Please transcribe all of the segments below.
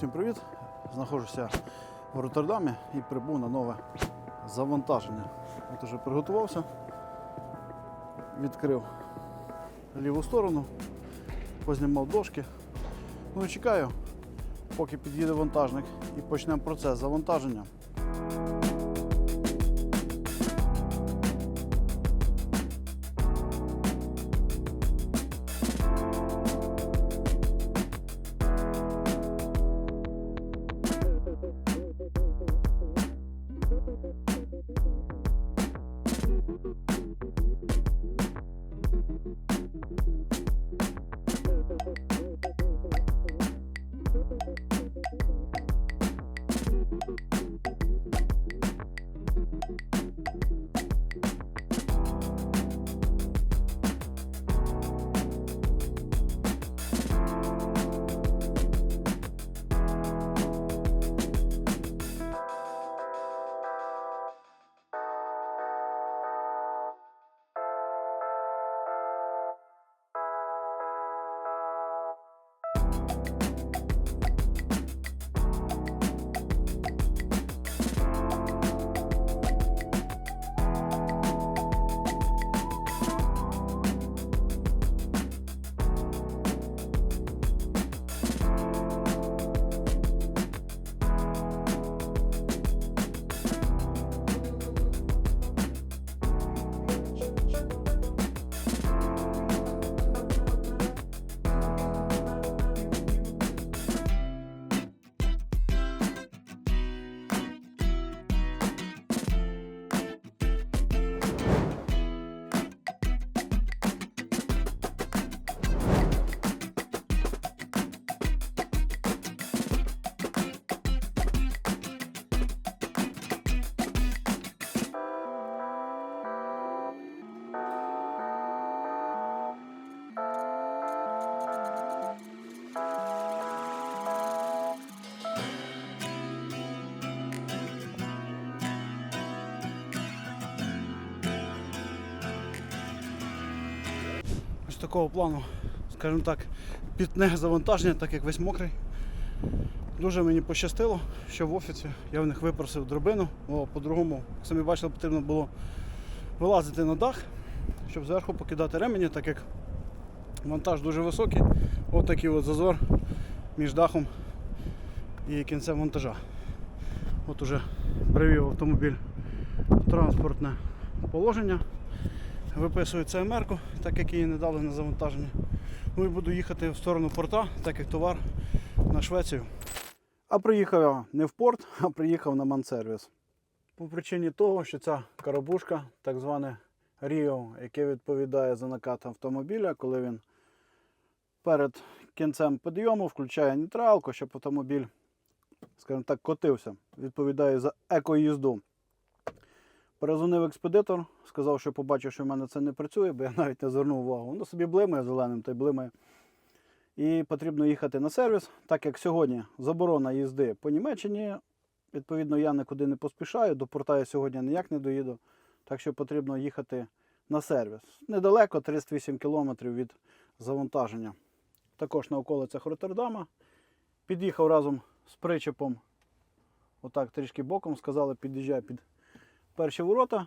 Всім привіт! Знаходжуся в Роттердамі і прибув на нове завантаження. От уже приготувався, відкрив ліву сторону, познімав дошки. Ну і чекаю, поки під'їде вантажник і почнемо процес завантаження. Такого плану, скажімо так, пітне завантаження, так як весь мокрий. Дуже мені пощастило, що в офісі я в них випросив дробину, бо по-другому, як самі бачили, потрібно було вилазити на дах, щоб зверху покидати ремені, так як монтаж дуже високий. Ось такий от зазор між дахом і кінцем монтажа. От уже привів автомобіль в транспортне положення. Виписую ЦМР-ку, так як її не дали на завантаження. Ну і буду їхати в сторону порта, так як товар на Швецію. А приїхав я не в порт, а приїхав на мансервіс. По причині того, що ця коробушка, так зване Ріо, яке відповідає за накат автомобіля, коли він перед кінцем підйому включає нейтралку, щоб автомобіль, скажімо так, котився. Відповідає за екоїзду. Перезвонив експедитор, сказав, що побачив, що в мене це не працює, бо я навіть не звернув увагу. Воно собі блимає зеленим та й блимає. І потрібно їхати на сервіс, так як сьогодні заборона їзди по Німеччині. Відповідно, я нікуди не поспішаю, до порта я сьогодні ніяк не доїду. Так що потрібно їхати на сервіс. Недалеко, 38 кілометрів від завантаження. Також на околицях Роттердама. Під'їхав разом з причепом, отак трішки боком, сказали, під'їжджай під перші ворота.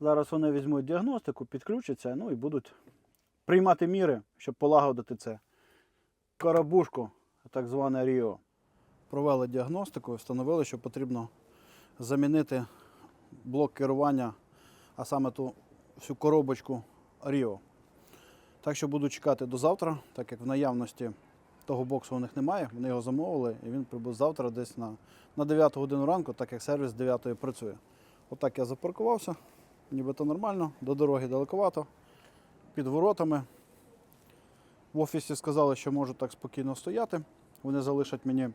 Зараз вони візьмуть діагностику, підключаться, ну і будуть приймати міри, щоб полагодити це. Карабушку, так зване Ріо. Провели діагностику і встановили, що потрібно замінити блок керування, а саме ту всю коробочку Ріо. Так що буду чекати до завтра, так як в наявності того боксу у них немає. Вони його замовили і він прибув завтра десь на, на 9 годину ранку, так як сервіс з 9 працює. Отак я запаркувався, нібито нормально, до дороги далековато, під воротами. В офісі сказали, що можу так спокійно стояти. Вони залишать мені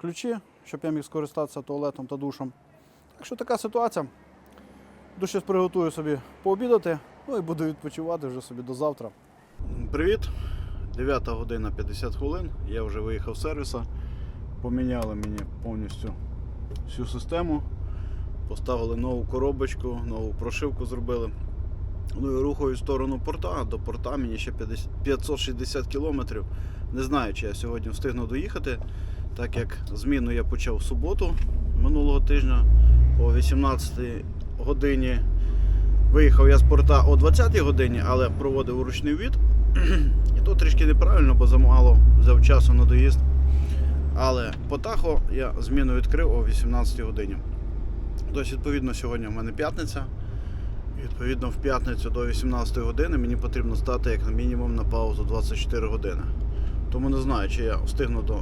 ключі, щоб я міг скористатися туалетом та душем. Так що така ситуація. Щось приготую собі пообідати, ну і буду відпочивати вже собі до завтра. Привіт! 9 година 50 хвилин. Я вже виїхав з сервіса. Поміняли мені повністю всю систему. Поставили нову коробочку, нову прошивку зробили. Ну і рухаю в сторону порта. До порта мені ще 50 560 кілометрів. Не знаю, чи я сьогодні встигну доїхати, Так як зміну я почав в суботу минулого тижня о 18 годині. Виїхав я з порта о 20 годині, але проводив ручний від. І то трішки неправильно, бо замало взяв часу на доїзд. Але по Тахо я зміну відкрив о 18 годині. Тобто, відповідно, сьогодні в мене п'ятниця. Відповідно, в п'ятницю до 18 години мені потрібно стати як на мінімум на паузу 24 години. Тому не знаю, чи я встигну до...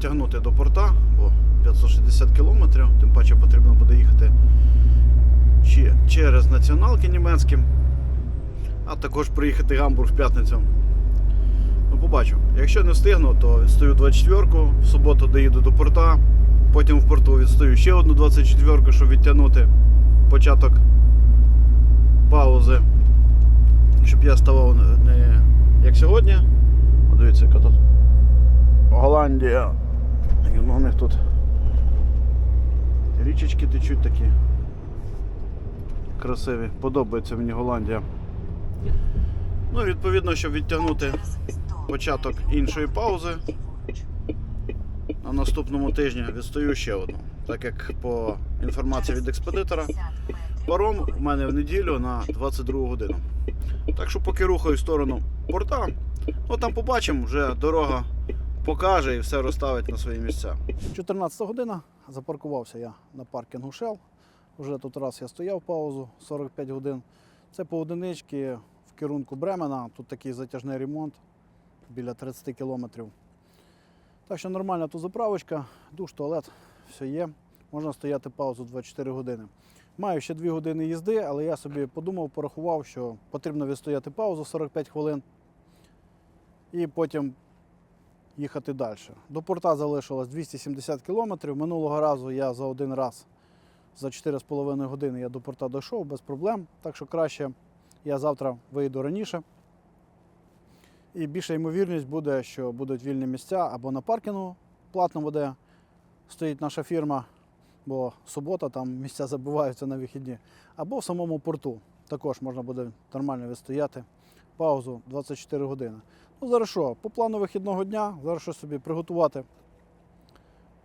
тягнути до порта, бо 560 кілометрів, тим паче потрібно буде їхати чи через націоналки німецькі, а також приїхати Гамбург в п'ятницю. Ну, побачу. Якщо не встигну, то відстаю 24-ку, в суботу доїду до порта, потім в порту відстаю ще одну 24-ку, щоб відтягнути початок паузи. Щоб я ставав не- як сьогодні. О, Дивіться, яка тут Голландія. І ну, у них тут річечки течуть такі. Красиві. Подобається мені Голландія. Ну, відповідно, щоб відтягнути початок іншої паузи. На наступному тижні відстаю ще одну. Так як по інформації від експедитора, паром у мене в неділю на 22 годину. Так що поки рухаю в сторону порта, ну там побачимо, вже дорога покаже і все розставить на свої місця. 14 година, запаркувався я на паркінгу Shell. Вже тут раз я стояв паузу 45 годин. Це по одиничці в керунку Бремена. Тут такий затяжний ремонт біля 30 кілометрів. Так що нормальна тут заправочка, душ, туалет, все є. Можна стояти паузу 24 години. Маю ще 2 години їзди, але я собі подумав, порахував, що потрібно відстояти паузу 45 хвилин і потім їхати далі. До порта залишилось 270 кілометрів. Минулого разу я за один раз за 4,5 години я до порта дійшов без проблем. Так що краще я завтра вийду раніше. І більша ймовірність буде, що будуть вільні місця або на паркінгу платному, де стоїть наша фірма, бо субота, там місця забиваються на вихідні, або в самому порту. Також можна буде нормально відстояти паузу 24 години. Ну, зараз що, по плану вихідного дня, зараз щось собі приготувати,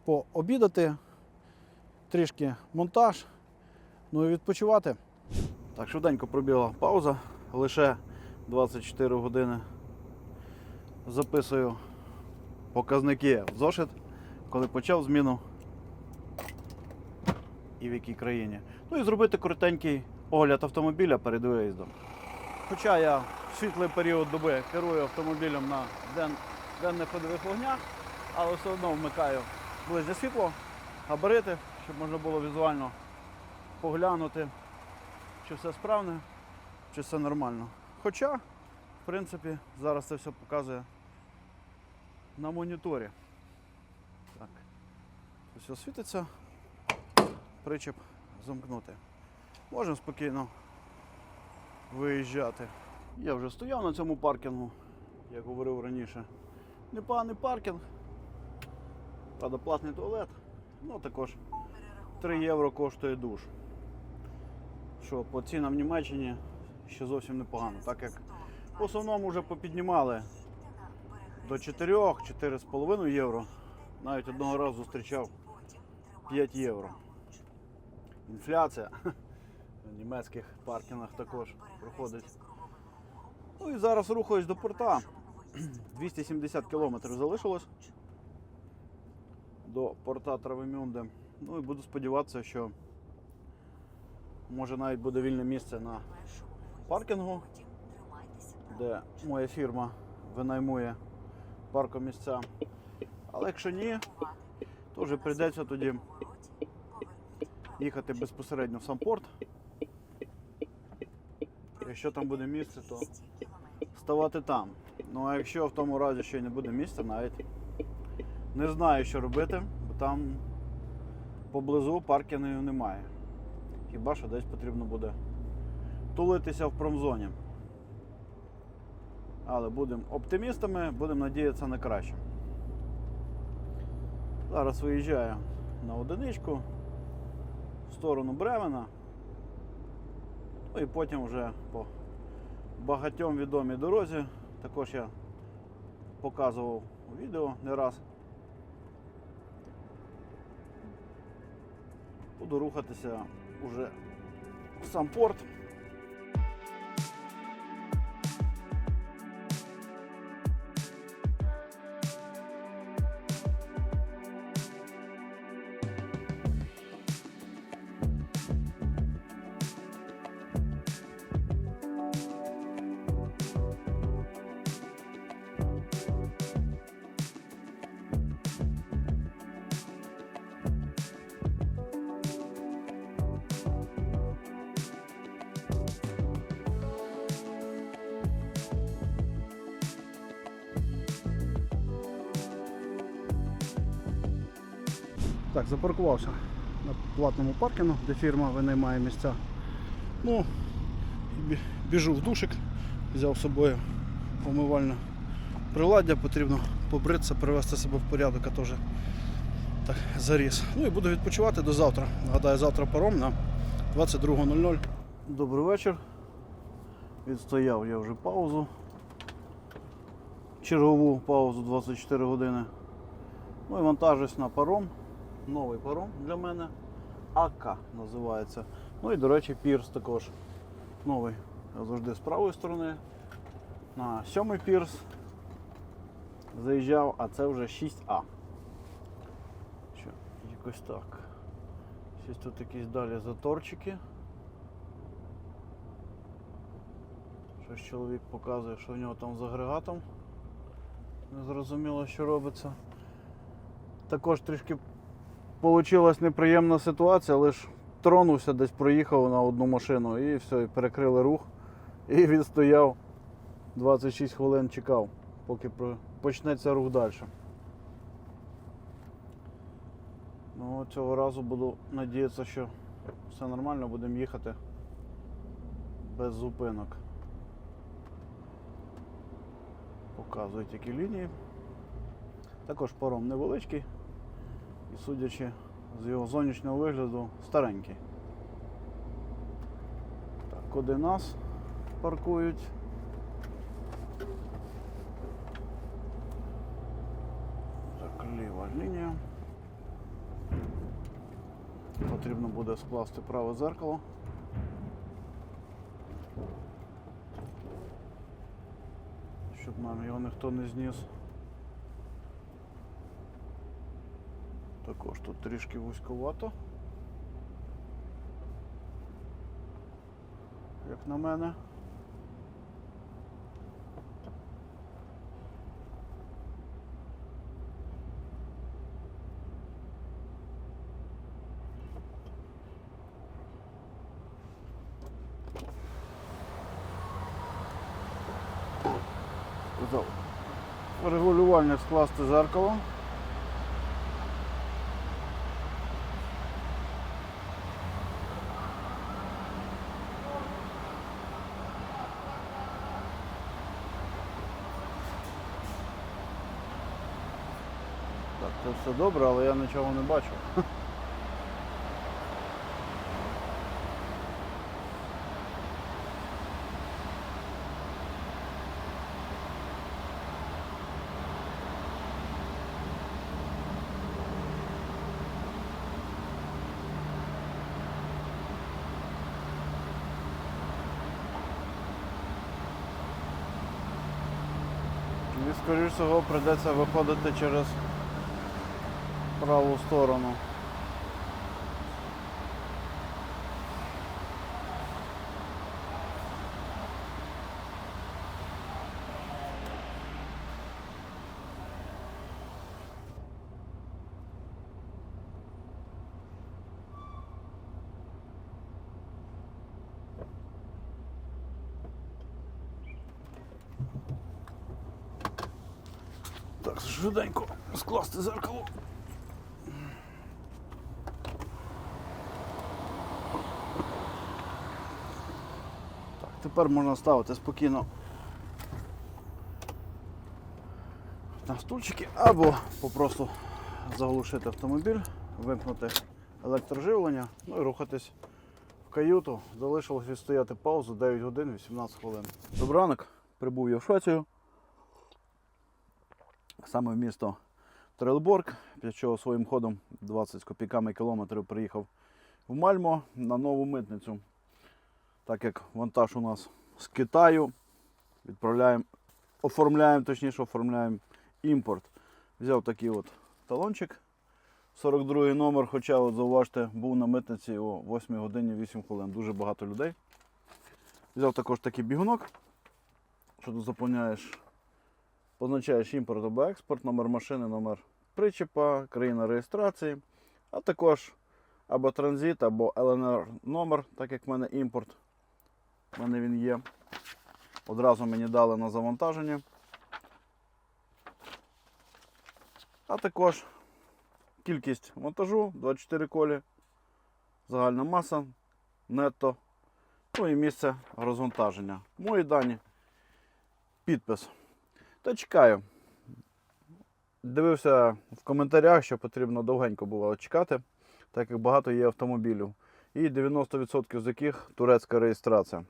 пообідати, трішки монтаж, ну і відпочивати. Так, швиденько пробігла пауза, лише 24 години. Записую показники в зошит, коли почав зміну і в якій країні. Ну і зробити коротенький огляд автомобіля перед виїздом. Хоча я в світлий період доби керую автомобілем на ден, денних ходових вогнях, але все одно вмикаю ближнє світло, габарити, щоб можна було візуально поглянути, чи все справне, чи все нормально. Хоча, принципі, зараз це все показує на моніторі. Так. Все світиться, причеп замкнути. Можемо спокійно виїжджати. Я вже стояв на цьому паркінгу, як говорив раніше. Непоганий паркінг. Правда, платний туалет. Ну також 3 євро коштує душ. Що по цінам в Німеччині ще зовсім непогано, так як в основному вже попіднімали до 4, 4,5 євро. Навіть одного разу зустрічав 5 євро. Інфляція на німецьких паркінгах також проходить. Ну і зараз рухаюсь до порта. 270 кілометрів залишилось до порта Травемюнде. Ну і буду сподіватися, що може навіть буде вільне місце на паркінгу, де моя фірма винаймує паркомісця. Але якщо ні, то вже прийдеться тоді їхати безпосередньо в сам порт. Якщо там буде місце, то ставати там. Ну а якщо в тому разі ще й не буде місця, навіть не знаю, що робити, бо там поблизу паркінгів немає. Хіба що десь потрібно буде тулитися в промзоні. Але будемо оптимістами, будемо надіятися на краще. Зараз виїжджаю на одиничку в сторону Бремена. Ну і потім вже по багатьом відомій дорозі, також я показував у відео не раз. Буду рухатися уже в сам порт. Так, запаркувався на платному паркінгу, де фірма винаймає місця. Ну, біжу в душик, взяв з собою помивальне приладдя, потрібно побритися, привести себе в порядок, а вже так заріс. Ну і буду відпочивати до завтра. Нагадаю, завтра паром на 22.00. Добрий вечір. Відстояв я вже паузу. Чергову паузу 24 години. Ну і вантажусь на паром. Новий паром для мене. АК називається. Ну і, до речі, пірс також новий. Завжди з правої сторони. На сьомий пірс заїжджав, а це вже 6А. Що, якось так. Щось тут якісь далі заторчики. Щось чоловік показує, що в нього там з агрегатом. Незрозуміло, що робиться. Також трішки Получилась неприємна ситуація, лише тронувся, десь проїхав на одну машину і все, і перекрили рух. І він стояв 26 хвилин чекав, поки почнеться рух далі. Ну, цього разу буду надіятися, що все нормально, будемо їхати без зупинок. Показують які лінії. Також паром невеличкий і судячи з його зовнішнього вигляду, старенький. Так, куди нас паркують? Так, ліва лінія. Потрібно буде скласти праве зеркало. Щоб нам його ніхто не зніс. Також тут трішки вузьковато. Як на мене. Регулювальник скласти зеркало. Все добре, але я нічого не бачу. І, скоріш всього, прийдеться виходити через праву сторону. Так, швиденько скласти зеркало. Тепер можна ставити спокійно на стульчики або попросту заглушити автомобіль, вимкнути електроживлення, ну і рухатись в каюту. Залишилось відстояти паузу 9 годин 18 хвилин. Добрий ранок, прибув я в Швецію саме в місто Трелборг, після чого своїм ходом 20 з копійками кілометрів приїхав в Мальмо на нову митницю. Так як вантаж у нас з Китаю, відправляємо, оформляємо, точніше оформляємо імпорт. Взяв такий от талончик. 42 номер, хоча от зауважте, був на митниці о 8 годині 8 хвилин. Дуже багато людей. Взяв також такий бігунок, що тут заповняєш, позначаєш імпорт або експорт, номер машини, номер причепа, країна реєстрації, а також або транзит, або ЛНР номер, так як в мене імпорт. У мене він є. Одразу мені дали на завантаження. А також кількість монтажу 24 колі, загальна маса, нетто, ну і місце розвантаження. Мої дані, підпис. Та чекаю. Дивився в коментарях, що потрібно довгенько було чекати, так як багато є автомобілів. І 90% з яких турецька реєстрація.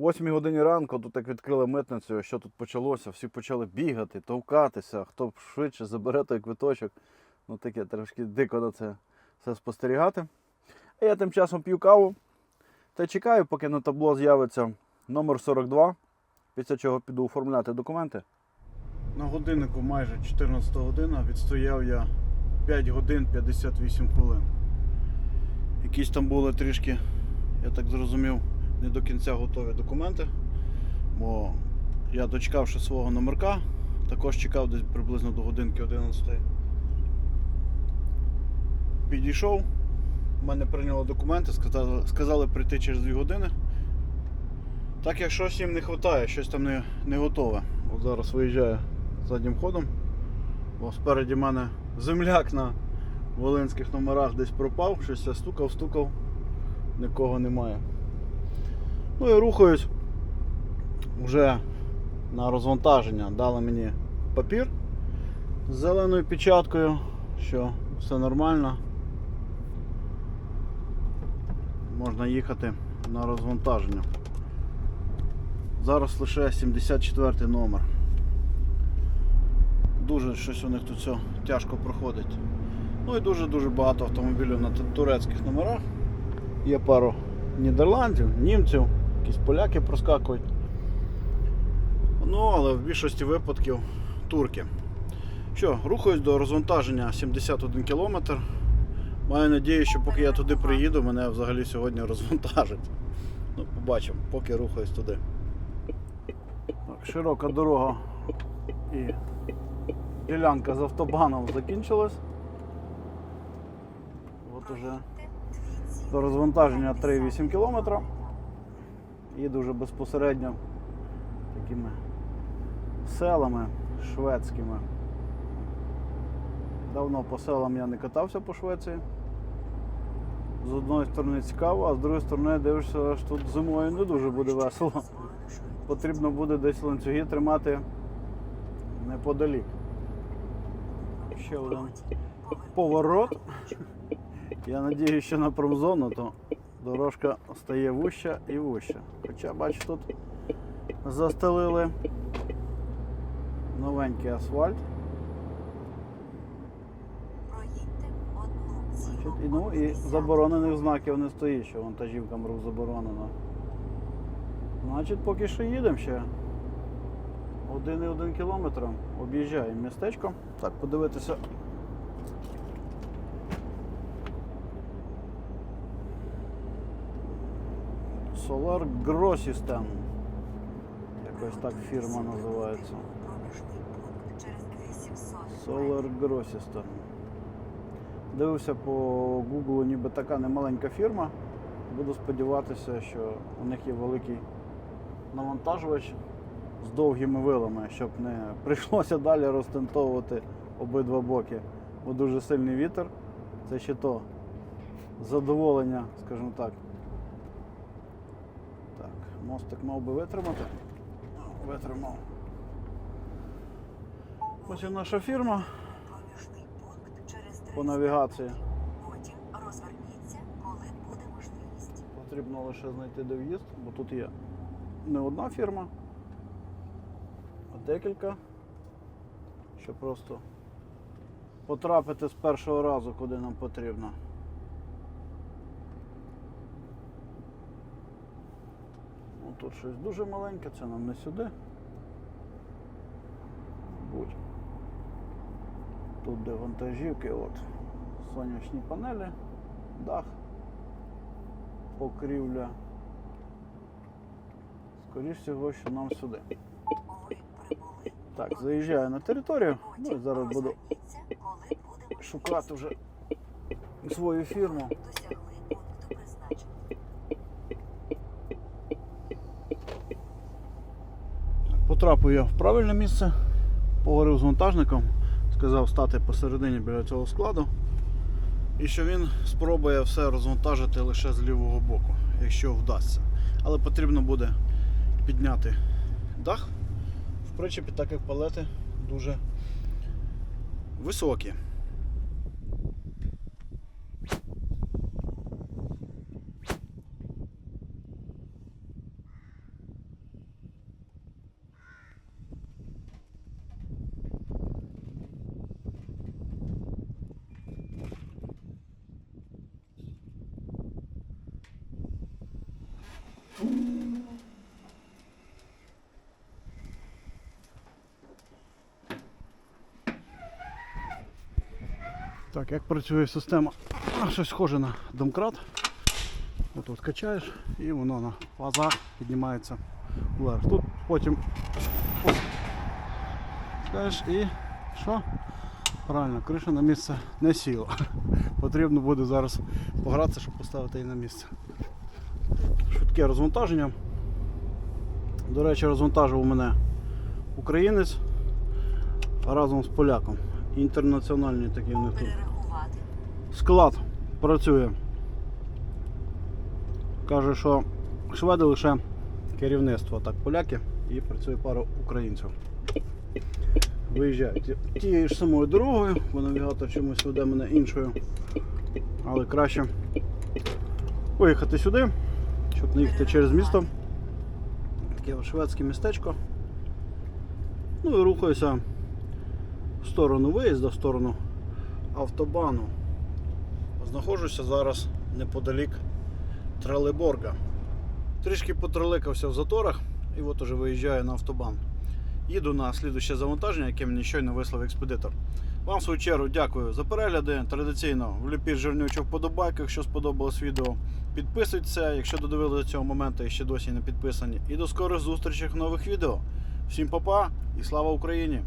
О 8 годині ранку, тут як відкрили митницю, що тут почалося, всі почали бігати, товкатися, хто швидше забере той квиточок. Ну таке трошки дико на це все спостерігати. А я тим часом п'ю каву та чекаю, поки на табло з'явиться номер 42, після чого піду оформляти документи. На годиннику майже 14 година відстояв я 5 годин 58 хвилин. Якісь там були трішки, я так зрозумів, не до кінця готові документи. Бо я дочекавши свого номерка, також чекав десь приблизно до годинки 11. Підійшов, в мене прийняли документи, сказали, сказали прийти через 2 години. Так як щось їм не вистачає, щось там не, не готове. От зараз виїжджаю заднім ходом, бо спереді мене земляк на волинських номерах десь пропав, щось я стукав, стукав, нікого немає. Ну і рухаюсь вже на розвантаження. Дали мені папір з зеленою печаткою, що все нормально. Можна їхати на розвантаження. Зараз лише 74 номер. Дуже щось у них тут все тяжко проходить. Ну і дуже-дуже багато автомобілів на турецьких номерах. Є пару Нідерландів, німців, якісь поляки проскакують. Ну, але в більшості випадків турки. Що, рухаюсь до розвантаження 71 км. Маю надію, що поки я туди приїду, мене взагалі сьогодні розвантажать. Ну, побачимо, поки рухаюсь туди. Так, широка дорога і ділянка з автобаном закінчилась. От уже до розвантаження 3,8 км. Їду вже безпосередньо такими селами шведськими. Давно по селам я не катався по Швеції. З одної сторони цікаво, а з другої сторони дивишся, що тут зимою не дуже буде весело. Потрібно буде десь ланцюги тримати неподалік. Ще один поворот. Я надію, що на промзону, то дорожка стає вуща і вуща. Хоча, бачу, тут застелили новенький асфальт. І, ну, і заборонених знаків не стоїть, що вантажівкам рух заборонено. Значить, поки що їдемо ще. 1,1 кілометр об'їжджаємо містечко. Так, подивитися. Solar Grossisten. Якось так фірма називається. Solar Grossisten. Дивився по Google, ніби така немаленька фірма. Буду сподіватися, що у них є великий навантажувач з довгими вилами, щоб не прийшлося далі розтентовувати обидва боки. Бо дуже сильний вітер. Це ще то задоволення, скажімо так. Мостик мав би витримати. Витримав. Ось і наша фірма по навігації. Потім розверніться, коли буде можливість. Потрібно лише знайти де в'їзд, бо тут є не одна фірма, а декілька. Щоб просто потрапити з першого разу, куди нам потрібно. Тут щось дуже маленьке, це нам не сюди. Будь. Тут де вантажівки, от сонячні панелі, дах, покрівля. Скоріше всього, що нам сюди. Так, заїжджаю на територію. Ну і зараз буду шукати вже свою фірму. Потрапив я в правильне місце, поговорив з вантажником, сказав стати посередині біля цього складу. І що він спробує все розвантажити лише з лівого боку, якщо вдасться. Але потрібно буде підняти дах в причепі, так як палети дуже високі. Так, як працює система? Щось схоже на домкрат. От от качаєш і воно на фазах піднімається вверх. Тут потім скажеш і що? Правильно, криша на місце не сіла. Потрібно буде зараз погратися, щоб поставити її на місце. Швидке розвантаження. До речі, розвантажив у мене українець разом з поляком. Інтернаціональний такий у них тут. Склад працює. Каже, що шведи лише керівництво, так поляки і працює пара українців. Виїжджають тією ж самою дорогою, бо навігатор чомусь веде мене іншою. Але краще поїхати сюди, щоб не їхати через місто. Таке шведське містечко. Ну і рухаюся в сторону виїзду, в сторону автобану. Знаходжуся зараз неподалік Трелеборга. Трішки потроликався в заторах і от уже виїжджаю на автобан. Їду на слідуще завантаження, яке мені щойно вислав експедитор. Вам в свою чергу дякую за перегляди. Традиційно вліпіть жирнючу вподобайку, якщо сподобалось відео. Підписуйтеся, якщо додивили до цього моменту і ще досі не підписані. І до скорих зустрічей в нових відео. Всім па-па і слава Україні!